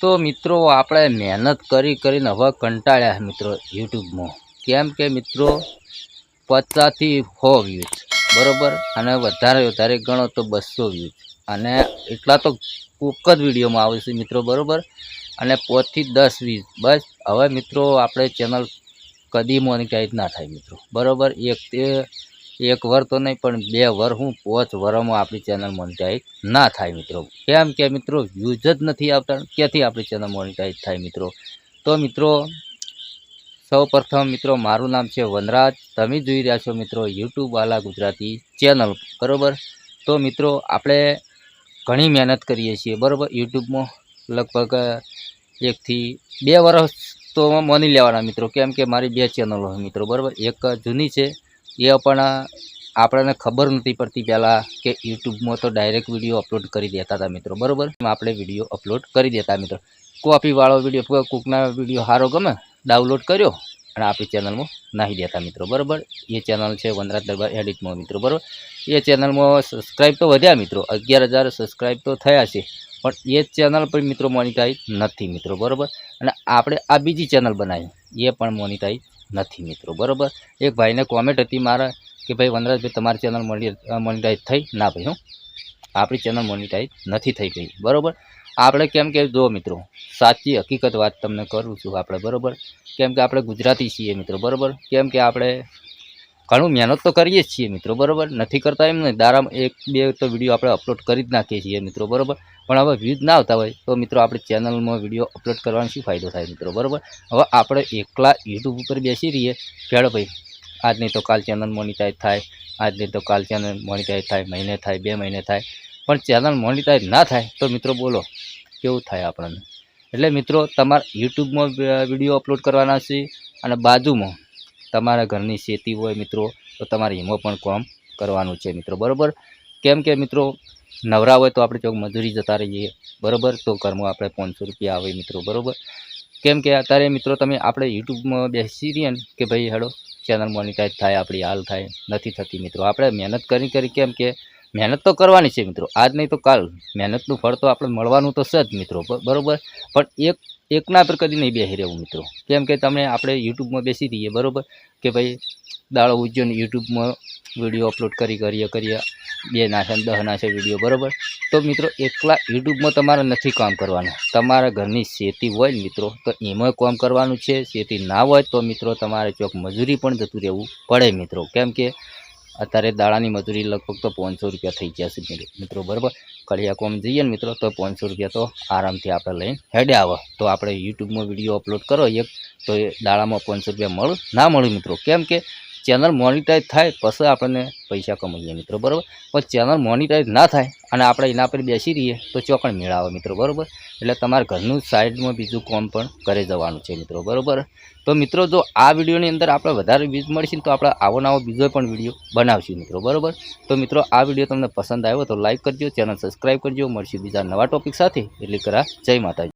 તો મિત્રો, આપણે મહેનત કરી કરીને હવે કંટાળ્યા મિત્રો યુટ્યુબમાં. કેમ કે મિત્રો, પચાસથી સો વ્યૂઝ બરાબર? અને વધારે વધારે ગણો તો બસો વ્યૂઝ અને એટલા તો કોક જ વિડીયોમાં આવે છે મિત્રો, બરાબર? અને પોતથી દસ વીસ બસ, હવે મિત્રો, આપણે ચેનલ કદી મોનિટાઈઝ ના થાય મિત્રો, બરાબર? એક તે એક વર તો નહીં, પણ બે વર હું પોચ વરમાં આપણી ચેનલ મોનિટાઈઝ ના થાય મિત્રો. કેમ કે મિત્રો યુઝ જ નથી આવતા. ક્યાંથી આપણી ચેનલ મોનિટાઈઝ થાય મિત્રો? તો મિત્રો સૌ મિત્રો, મારું નામ છે વનરાજ. તમે જોઈ રહ્યા છો મિત્રો યુટ્યુબ વાલા ગુજરાતી ચેનલ બરાબર? તો મિત્રો, આપણે ઘણી મહેનત કરીએ છીએ, બરાબર? યુટ્યુબમાં લગભગ એકથી બે વર્ષ તો માની લેવાના મિત્રો. કેમ કે મારી બે ચેનલો છે મિત્રો, બરાબર? એક જૂની છે એ પણ આપણને ખબર નથી પડતી પહેલાં કે યુટ્યુબમાં તો ડાયરેક્ટ વીડિયો અપલોડ કરી દેતા હતા મિત્રો, બરાબર? આપણે વીડિયો અપલોડ કરી દેતા મિત્રો. કોપીવાળો વીડિયો કોકના વીડિયો સારો ગમે ડાઉનલોડ કર્યો અને આપણી ચેનલમાં નાહી દેતા મિત્રો, બરાબર? એ ચેનલ છે વનરાજ દરબાર એડિટમાં મિત્રો, બરાબર? એ ચેનલમાં સબસ્ક્રાઈબ તો વધ્યા મિત્રો, અગિયાર હજાર સબસ્ક્રાઈબ તો થયા છે, પણ એ ચેનલ પર મિત્રો મોનિટાઈઝ નથી મિત્રો, બરાબર? અને આપણે આ બીજી ચેનલ બનાવી, એ પણ મોનિટાઈઝ નથી મિત્રો, બરાબર? એક ભાઈને કોમેન્ટ હતી મારા કે ભાઈ વનરાજભાઈ તમારી ચેનલ મોનિટાઈઝ થઈ? ના ભાઈ હું. આપણી ચેનલ મોનિટાઈઝ નથી થઈ ગઈ, બરાબર? આપણે કેમ કે જો મિત્રો, સાચી હકીકત વાત તમને કરું છું આપણે, બરાબર? કેમ કે આપણે ગુજરાતી છીએ મિત્રો, બરાબર? કેમ કે આપણે ઘણું મહેનત તો કરીએ જ છીએ મિત્રો, બરાબર? નથી કરતા એમ નહીં. દારામાં એક, બે તો વીડિયો આપણે અપલોડ કરી જ નાખીએ છીએ મિત્રો, બરાબર? પણ હવે વ્યૂઝ ના આવતા હોય, તો મિત્રો આપણે ચેનલમાં વીડિયો અપલોડ કરવાનો શું ફાયદો થાય મિત્રો, બરાબર? હવે આપણે એકલા યુટ્યુબ ઉપર બેસી રહીએ. ખેડો ભાઈ આજ નહીં તો કાલ ચેનલ મોનિટાઈઝ થાય આજ નહીં તો કાલ ચેનલ મોનિટાઈઝ થાય, મહિને થાય, બે મહિને થાય, પણ ચેનલ મોનિટાઈઝ ના થાય, તો મિત્રો બોલો, કેવું થાય આપણને? એટલે મિત્રો, તમારે યુટ્યુબમાં વીડિયો અપલોડ કરવાના છે અને બાજુમાં તમારા ઘરની શેતી હોય મિત્રો, તો તમારે એમાં પણ કામ કરવાનું છે મિત્રો, બરાબર? કેમ કે મિત્રો, નવરા હોય તો આપણે ચોક મજૂરી જતા રહીએ, બરાબર? તો ઘરમાં આપણે પાંચસો રૂપિયા આવે મિત્રો, બરાબર? કેમ કે અત્યારે મિત્રો તમે આપણે યુટ્યુબમાં બેસી રહીએ ને કે ભાઈ, હેડો, ચેનલ મોનિટાઈઝ થાય, આપણી હાલ થાય, નથી થતી મિત્રો. આપણે મહેનત કરી કરી કેમ કે મહેનત તો કરવાની છે મિત્રો. આજ નહીં તો કાલ. મહેનતનું ફળ તો આપણે મળવાનું તો છે જ મિત્રો. બરાબર? પણ એક, એકના પર કદી નહીં બેસી રહેવું મિત્રો. કેમ કે તમે આપણે યુટ્યુબમાં બેસી રહીએ, બરોબર? કે ભાઈ, દાડો ઉજ્જૈન યુટ્યુબમાં વીડિયો અપલોડ કરી, કરીએ કરીએ. બે નાશે ને દહ નાશે વીડિયો, બરાબર? તો મિત્રો, એકલા યુટ્યુબમાં તમારે નથી કામ કરવાનું. તમારા ઘરની શેતી હોય ને મિત્રો, તો એમાં કામ કરવાનું છે. શેતી ના હોય તો મિત્રો, તમારે ચોક મજૂરી પણ જતું રહેવું પડે મિત્રો. કેમ કે અત્યારે દાડાની મજૂરી લગભગ તો પાંચસો રૂપિયા થઈ ગયા છે મિત્રો- બરાબર? કળિયાકોમ જઈએ ને મિત્રો, તો પાંચસો રૂપિયા તો આરામથી આપણે લઈને હેડે આવે. તો આપણે યુટ્યુબમાં વીડિયો અપલોડ કરો એક, તો એ દાડામાં પાંચસો રૂપિયા મળું ના મળે મિત્રો. કેમ કે ચેનલ મોનિટાઈઝ થાય, પછી આપણને પૈસા કમાઈએ મિત્રો, બરાબર? પણ ચેનલ મોનિટાઈઝ ના થાય અને આપણે એના પર બેસી રહીએ, તો ચોકણ મેળાવે મિત્રો, બરાબર? એટલે તમારા ઘરનું સાઈડમાં બીજું કામ પણ કરે જવાનું છે મિત્રો, બરાબર? તો મિત્રો, જો આ વિડીયોની અંદર આપણે વધારે વ્યૂઝ મળશે તો આપણે આવો નવો બીજો પણ વીડિયો બનાવશું મિત્રો, બરાબર? તો મિત્રો, આ વીડિયો તમને પસંદ આવ્યો તો લાઈક કરજો, ચેનલ સબસ્ક્રાઈબ કરજો, મળશે બીજા નવા ટોપિક સાથે. એટલે કરા, જય માતાજી.